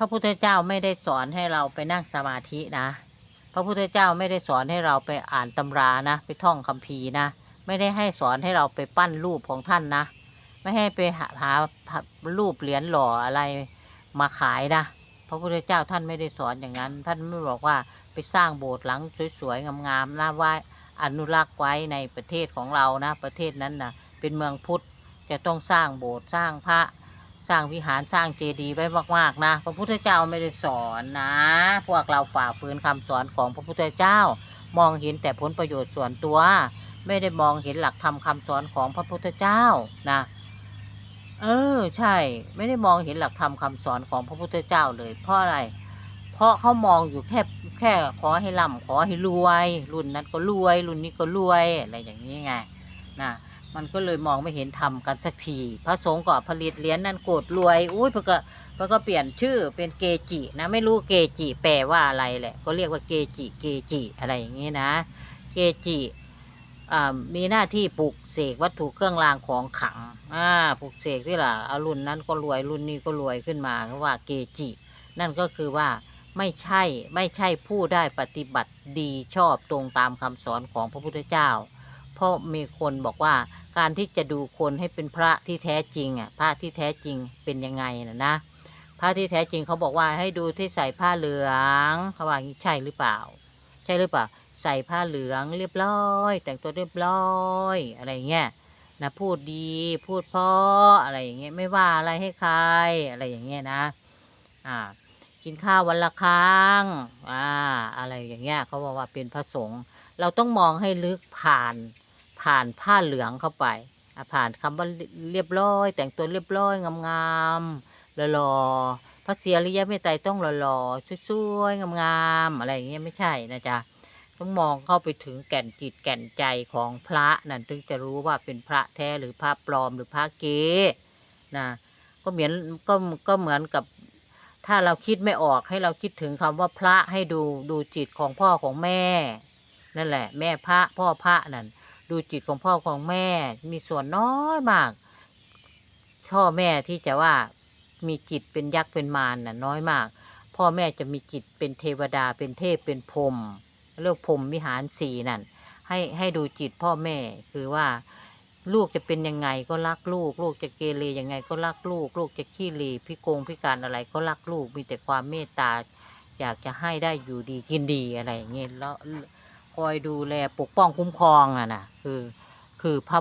พระพุทธเจ้าไม่ได้สอนให้เราไปนั่งสมาธินะ พระพุทธเจ้าไม่ได้สอนให้เราไปอ่านตำรานะ ไปท่องคัมภีร์นะ ไม่ได้ให้สอนให้เราไปปั้นรูปของท่านนะ ไม่ให้ไปหาหารูปเหรียญหล่ออะไรมาขายนะ พระพุทธเจ้าท่านไม่ได้สอนอย่างนั้น ท่านไม่บอกว่าไปสร้างโบสถ์หลังสวยๆงามๆนะไหว้อนุรักษ์ไว้ในประเทศของเรานะ ประเทศนั้นนะเป็นเมืองพุทธจะต้องสร้างโบสถ์สร้างพระ สร้างวิหารสร้างเจดีย์ไว้มากๆนะพระพุทธเจ้าไม่ได้สอนนะ พวกเราฝ่าฝืนคำสอนของพระพุทธเจ้า มองเห็นแต่ผลประโยชน์ส่วนตัว ไม่ได้มองเห็นหลักธรรมคำสอนของพระพุทธเจ้านะเออใช่ ไม่ได้มองเห็นหลักธรรมคำสอนของพระพุทธเจ้าเลยเพราะอะไร เพราะเขามองอยู่แค่แค่ขอให้ร่ำขอให้รวย รุ่นนั้นก็รวย รุ่นนี้ก็รวยอะไรอย่างนี้ไงนะ มันก็เลยมองไม่เห็นธรรมกันสักที พระสงฆ์ก็ผลิตเหรียญนั่นโกดรวย อุ้ยเพื่อก็เพื่อก็เปลี่ยนชื่อเป็นเกจินะ ไม่รู้เกจิแปลว่าอะไรแหละ ก็เรียกว่าเกจิ เกจิอะไรอย่างนี้นะ เกจิมีหน้าที่ปลูกเสกวัตถุเครื่องรางของขังอ่าปลูกเสกที่ล่ะเอารุ่นนั้นก็รวยรุ่นนี้ก็รวยขึ้นมาเขาว่าเกจิ นั่นก็คือว่าไม่ใช่ไม่ใช่ผู้ได้ปฏิบัติดีชอบตรงตามคำสอนของพระพุทธเจ้า เพราะมีคนบอกว่าการที่จะดูคนให้เป็นพระที่แท้จริงอะพระที่แท้จริงเป็นยังไงนะนะพระที่แท้จริงเขาบอกว่าให้ดูที่ใส่ผ้าเหลืองเขาว่าใช่หรือเปล่า ใช่หรือเปล่า ใส่ผ้าเหลืองเรียบร้อย แต่งตัวเรียบร้อยอะไรอย่างเงี้ยนะพูดดีพูดเพราะอะไรอย่างเงี้ยไม่ว่าอะไรให้ใครอะไรอย่างเงี้ยนะ อ่า กินข้าววันละครั้งอ่าอะไรอย่างเงี้ยเขาบอกว่าเป็นพระสงฆ์เราต้องมองให้ลึกผ่าน ผ่านผ้าเหลืองเข้าไปผ่านคำว่าเรียบร้อย แต่งตัวเรียบร้อยงามๆหล่อๆพระเสียริยเมตไตรต้องหล่อๆสวยๆงามๆอะไรอย่างเงี้ยไม่ใช่นะจ๊ะต้องมองเข้าไปถึงแก่นจิตแก่นใจของพระนั่นถึงจะรู้ว่าเป็นพระแท้หรือพระปลอมหรือพระเก๊นะก็เหมือนก็ก็เหมือนกับ ถ้าเราคิดไม่ออกให้เราคิดถึงคำว่าพระให้ดูดูจิตของพ่อของแม่ นั่นแหละ แม่พระพ่อพระนั่น ดูจิตของพ่อของแม่มีส่วนน้อยมากพ่อแม่ที่จะว่ามีจิตเป็นยักษ์เป็นมารน่ะน้อยมาก พ่อแม่จะมีจิตเป็นเทวดาเป็นเทพเป็นพรหมเรียกพรหมวิหารสี่นั่นให้ให้ดูจิตพ่อแม่คือว่าลูกจะเป็นยังไงก็รักลูก ลูกจะเกเรยังไงก็รักลูก ลูกจะขี้เลพิโกงพิการอะไรก็รักลูกมีแต่ความเมตตา อยากจะให้ได้อยู่ดีกินดีอะไรอย่างเงี้ยแล้ว อยดูแลปกป้องคุ้มครองอะนะคือคือพระ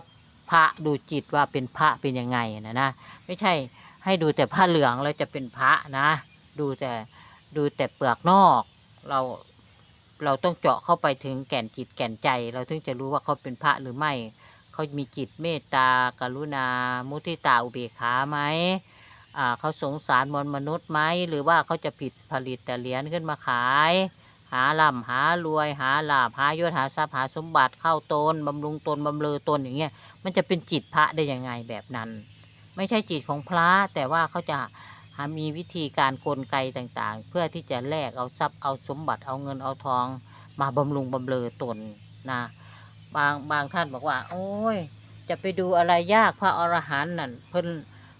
พระดูจิตว่าเป็นพระเป็นยังไงนะนะไม่ใช่ให้ดูแต่ผ้าเหลืองแล้วจะเป็นพระนะ ดูแต่ดูแต่เปลือกนอกเราเราต้องเจาะเข้าไปถึงแก่นจิตแก่นใจ เราถึงจะรู้ว่าเขาเป็นพระหรือไม่ เขามีจิตเมตตากรุณา มุทิตาอุเบกขาไหมอ่าเขาสงสารมวลมนุษย์ไหมหรือว่าเขาจะผิดผลิตแต่เหรียญขึ้นมาขาย หาล่ำหารวยหาลาภหายศหาทรัพย์หาสมบัติเข้าตนบำรุงตนบำเรอตนอย่างเงี้ยมันจะเป็นจิตพระได้ยังไงแบบนั้น ไม่ใช่จิตของพระแต่ว่าเขาจะามีวิธีการกลไกต่างๆ เพื่อที่จะแลกเอาทรัพย์เอาสมบัติเอาเงินเอาทอง มาบำรุงบำเรอตนนะบางบางท่านบอกว่า โอ้ย จะไปดูอะไรยากพระอรหันต์นั่นเพิ่น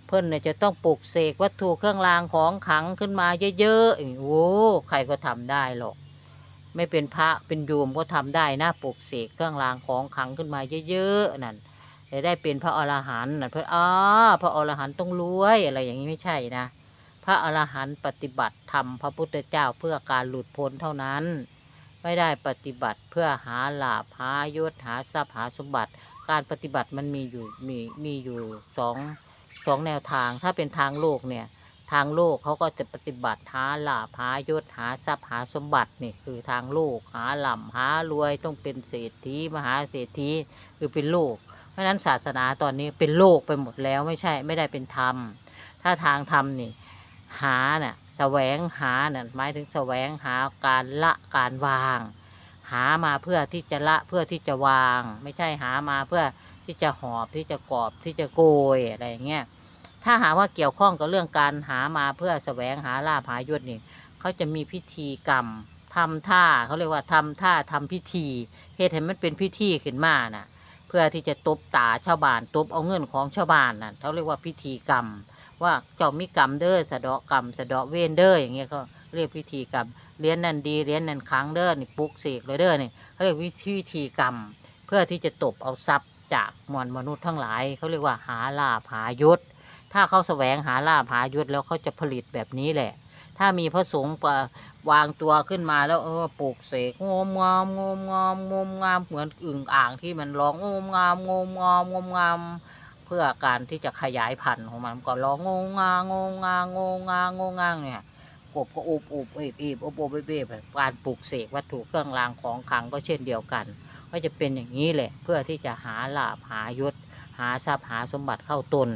เพิ่นเนี่ยจะต้องปลุกเสกวัตถุเครื่องรางของขังขึ้นมาเยอะๆอีกโอ้ใครก็ทำได้หรอก ไม่เป็นพระเป็นโยมก็ทำได้นะปลุกเสกเครื่องรางของขังขึ้นมาเยอะๆนั่นจะได้เป็นพระอรหันต์นั่นเพื่ออ๋อพระอรหันต์ต้องรวยอะไรอย่างนี้ไม่ใช่นะ พระอรหันต์ปฏิบัติธรรมพระพุทธเจ้าเพื่อการหลุดพ้นเท่านั้น ไม่ได้ปฏิบัติเพื่อหาลาภหายศหาทรัพย์หาสมบัติ การปฏิบัติมันมีอยู่มีมีอยู่สองสองแนวทางถ้าเป็นทางโลกเนี่ย ทางโลกเขาก็จะปฏิบัติหาลาภหายศหาทรัพย์หาสมบัตินี่คือทางโลกหาหล่ำหารวยต้องเป็นเศรษฐีมหาเศรษฐีคือเป็นโลก เพราะฉะนั้นศาสนาตอนนี้เป็นโลกไปหมดแล้วไม่ใช่ไม่ได้เป็นธรรม ถ้าทางธรรมนี่หาเนี่ยแสวงหาเนี่ยหมายถึงแสวงหาการละการวาง หามาเพื่อที่จะละเพื่อที่จะวาง ไม่ใช่หามาเพื่อที่จะหอบที่จะกอบที่จะโกยอะไรอย่างเงี้ย ถ้าหาว่าเกี่ยวข้องกับเรื่องการหามาเพื่อแสวงหาลาภหายศนี่เขาจะมีพิธีกรรมทำท่าเขาเรียกว่าทำท่าทำพิธีเหตุให้มันเป็นพิธีขึ้นมาน่ะ เพื่อที่จะตบตาชาวบ้านตบเอาเงินของชาวบ้านน่ะเขาเรียกว่าพิธีกรรม ว่าเจ้ามีกรรมเด้อสะเดาะกรรมสะเดาะเวรเด้ออย่างเงี้ยก็เรียกพิธีกรรมเลี้ยนนั่นดีเลี้ยนนั่นค้างเด้อนี่ปลุกเสกเลยเด้อนี่เขาเรียกวิธีวิธีกรรม เพื่อที่จะตบเอาทรัพย์จากมวลมนุษย์ทั้งหลายเขาเรียกว่าหาลาภหายศ ถ้าเขาแสวงหาลาภหายศแล้วเขาจะผลิตแบบนี้แหละ ถ้ามีพระสงฆ์ปะวางตัวขึ้นมาแล้วเออปลูกเสกงมงามงมงามงมงามเหมือนอึ่งอ่างที่มันร้องงมงามงมงามงมงามเพื่อการที่จะขยายพันธุ์ของมันก็ร้องงงงางงงางงงางงงางเนี่ยกบก็อุบอุบเอบเอบอบอบเอบเอบการปลูกเสกวัตถุเครื่องรางของขลังก็เช่นเดียวกัน ก็จะเป็นอย่างนี้แหละเพื่อที่จะหาลาภหายศหาทรัพย์หาสมบัติเข้าตน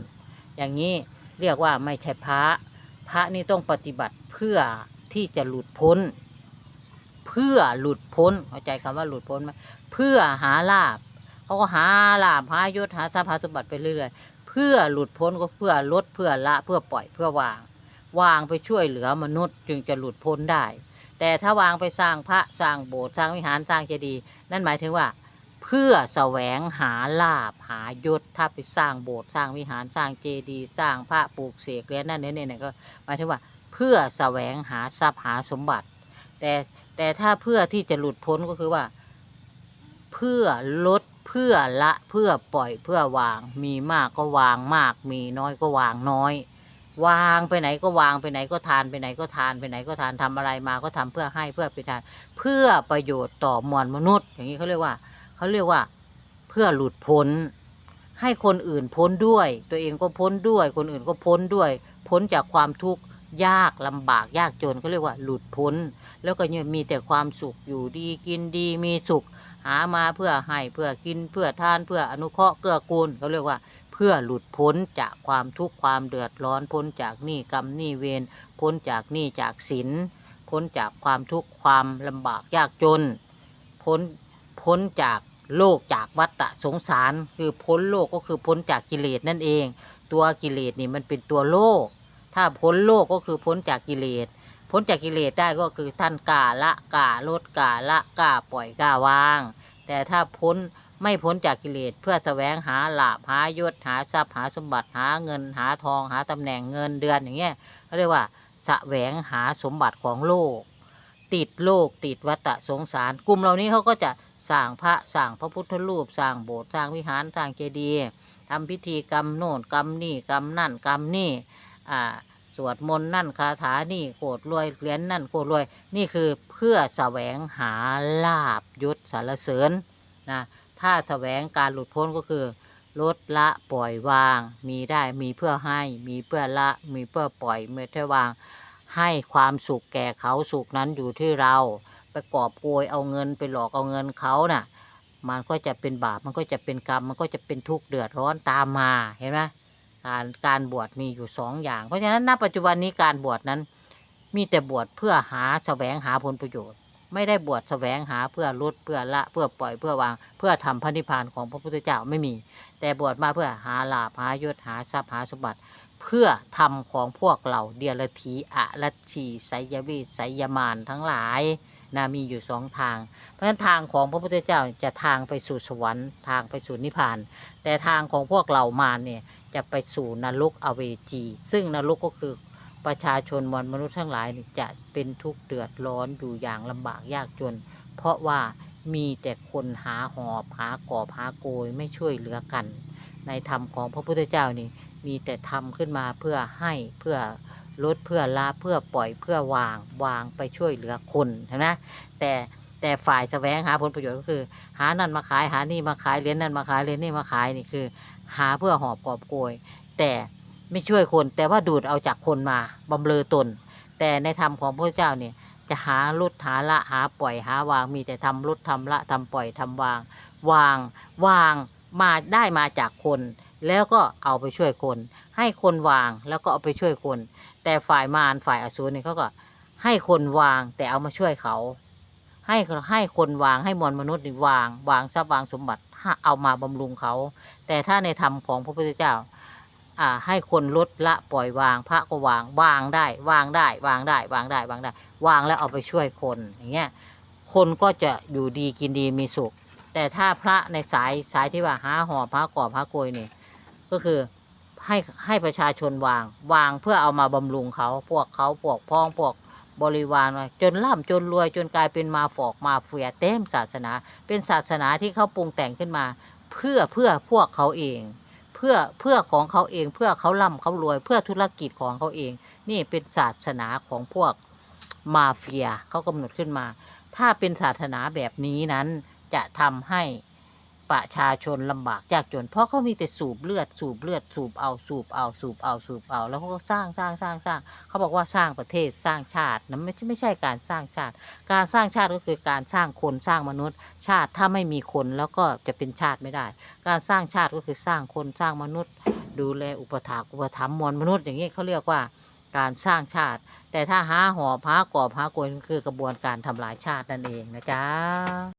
อย่างนี้เรียกว่าไม่ใช่พระ พระนี่ต้องปฏิบัติเพื่อที่จะหลุดพ้น เพื่อหลุดพ้นเข้าใจคำว่าหลุดพ้นไหมเพื่อหาลาบเขาก็หาลาบหายศหาทรัพย์หาสมบัติไปเรื่อยๆเพื่อหลุดพ้นก็เพื่อลดเพื่อละเพื่อปล่อยเพื่อวาง วางไปช่วยเหลือมนุษย์จึงจะหลุดพ้นได้ แต่ถ้าวางไปสร้างพระสร้างโบสถ์สร้างวิหารสร้างเจดีย์นั่นหมายถึงว่า เพื่อแสวงหาลาบหายศถ้าไปสร้างโบสถ์สร้างวิหารสร้างเจดีย์สร้างพระปลูกเสกเรียนนั่นเนี่ยเนี่ยก็หมายถึงว่าเพื่อแสวงหาทรัพย์หาสมบัติ แต่แต่ถ้าเพื่อที่จะหลุดพ้นก็คือว่า เพื่อลดเพื่อละเพื่อปล่อยเพื่อวาง มีมากก็วางมาก มีน้อยก็วางน้อย วางไปไหนก็วางไปไหนก็ทานไปไหนก็ทานไปไหนก็ทานทำอะไรมาก็ทำเพื่อให้เพื่อไปทาน เพื่อประโยชน์ต่อมวลมนุษย์ อย่างนี้เขาเรียกว่า เขาเรียกว่าเพื่อหลุดพ้น ให้คนอื่นพ้นด้วย ตัวเองก็พ้นด้วย คนอื่นก็พ้นด้วย พ้นจากความทุกข์ยากลำบากยากจนเขาเรียกว่าหลุดพ้น แล้วก็มีแต่ความสุขอยู่ดีกินดีมีสุข หามาเพื่อให้เพื่อกินเพื่อทานเพื่ออนุเคราะห์เกื้อกูลเขาเรียกว่าเพื่อหลุดพ้นจากความทุกข์ความเดือดร้อนพ้นจากหนี้กรรมหนี้เวรพ้นจากหนี้จากศีลพ้นจากความทุกข์ความลำบากยากจน พ้นพ้นจาก โลกจากวัฏฏะสงสาร คือพ้นโลกก็คือพ้นจากกิเลสนั่นเอง ตัวกิเลสนี่มันเป็นตัวโลก ถ้าพ้นโลกก็คือพ้นจากกิเลสพ้นจากกิเลสได้ก็คือท่านกาละกาลดกาละกาปล่อยกาวาง แต่ถ้าพ้นไม่พ้นจากกิเลสเพื่อแสวงหาลาภหายศหาทรัพย์หาสมบัติหาเงินหาทองหาตำแหน่งเงินเดือนอย่างเงี้ยเขาเรียกว่าแสวงหาสมบัติของโลก ติดโลกติดวัฏสงสาร กลุ่มเหล่านี้เขาก็จะ สร้างพระสร้างพระพุทธรูปสร้างโบสถ์สร้างวิหารสร้างเจดีย์ทำพิธีกรรมโน่นกรรมนี่กรรมนั่นกรรมนี่อ่าสวดมนต์นั่นคาถานี่โกดรวยเหรียญนั่นโกดรวย นี่คือเพื่อแสวงหาลาบยศสารเสริญนะถ้าแสวงการหลุดพ้นก็คือลดละปล่อยวาง มีได้มีเพื่อให้มีเพื่อละมีเพื่อปล่อยไม่ใช่วาง ให้ความสุขแก่เขาสุขนั้นอยู่ที่เรา ไปกอบโกยเอาเงินไปหลอกเอาเงินเขาน่ะ มันก็จะเป็นบาปมันก็จะเป็นกรรม มันก็จะเป็นทุกข์เดือดร้อนตามมาเห็นไหมการการบวชมีอยู่สองอย่าง เพราะฉะนั้นณปัจจุบันนี้การบวชนั้น มีแต่บวชเพื่อหาแสวงหาผลประโยชน์ ไม่ได้บวชแสวงหาเพื่อลดเพื่อละเพื่อปล่อยเพื่อวาง เพื่อทำพระนิพพานของพระพุทธเจ้าไม่มี แต่บวชมาเพื่อหาลาภหายศหาทรัพย์หาสมบัติ เพื่อทำของพวกเราเดียรถีอะรัชชีไสยวทไสยมานทั้งหลาย นะมีอยู่สองทาง เพราะฉะนั้นทางของพระพุทธเจ้าจะทางไปสู่สวรรค์ ทางไปสู่นิพพาน แต่ทางของพวกเรามาเนี่ยจะไปสู่นรกอเวจี ซึ่งนรกก็คือประชาชนมวลมนุษย์ทั้งหลายจะเป็นทุกข์เดือดร้อนอยู่อย่างลำบากยากจน เพราะว่ามีแต่คนหาหอบหากอบหาโกยไม่ช่วยเหลือกัน ในธรรมของพระพุทธเจ้านี่มีแต่ทำขึ้นมาเพื่อให้เพื่อ ลดเพื่อละเพื่อปล่อยเพื่อวางวางไปช่วยเหลือคนนะแต่แต่ฝ่ายแสวงหาผลประโยชน์ก็คือ หานั่นมาขายหานี่มาขายเหรียญนั่นมาขายเหรียญนี่มาขายนี่คือ หาเพื่อหอบกอบโกย แต่ไม่ช่วยคน แต่ว่าดูดเอาจากคนมาบำเรอตน แต่ในธรรมของพระเจ้าเนี่ยจะหาลดหาละหาปล่อยหาวางมีแต่ทำลดทำละทำปล่อยทำวาง วางวางมาได้มาจากคน แล้วก็เอาไปช่วยคน ให้คนวางแล้วก็เอาไปช่วยคน แต่ฝ่ายมารฝ่ายอสูรเนี่ยเขาก็ให้คนวางแต่เอามาช่วยเขา ให้ให้คนวางให้มวลมนุษย์วาง วางทรัพย์วางสมบัติเอามาบำรุงเขา แต่ถ้าในธรรมของพระพุทธเจ้าอ่าให้คนลดละปล่อยวาง พระก็วางวางได้วางได้ วางได้ วางได้ วางได้ วางแล้วเอาไปช่วยคนอย่างเงี้ยคนก็จะอยู่ดีกินดีมีสุข แต่ถ้าพระในสายสายที่ว่าหาหอบพระกอบพระโกยนี่ก็คือ ให้ให้ประชาชนวาง วางเพื่อเอามาบำรุงเขา พวกเขาพวกพ้องพวกบริวารมาจนร่ำจนรวยจนกลายเป็นมาฝอกมาเฟียเต็มศาสนา เป็นศาสนาที่เขาปรุงแต่งขึ้นมา เพื่อเพื่อพวกเขาเอง เพื่อเพื่อของเขาเอง เพื่อเขาร่ำเขารวย เพื่อธุรกิจของเขาเอง นี่เป็นศาสนาของพวกมาเฟียเขากำหนดขึ้นมา ถ้าเป็นศาสนาแบบนี้นั้นจะทำให้ ประชาชนลำบากยากจน เพราะเขามีแต่สูบเลือดสูบเลือดสูบเอาสูบเอาสูบเอาสูบเอา แล้วเขาก็สร้างสร้างสร้างสร้างเขาบอกว่าสร้างประเทศสร้างชาตินะไม่ใช่ไม่ใช่การสร้างชาติ การสร้างชาติก็คือการสร้างคนสร้างมนุษย์ ชาติถ้าไม่มีคนแล้วก็จะเป็นชาติไม่ได้ การสร้างชาติก็คือสร้างคนสร้างมนุษย์ ดูแลอุปถากอุปถัมภ์มวลมนุษย์อย่างนี้เขาเรียกว่าการสร้างชาติ แต่ถ้าหาหอบหากอบหากลคือกระบวนการทำลายชาตินั่นเองนะจ๊ะ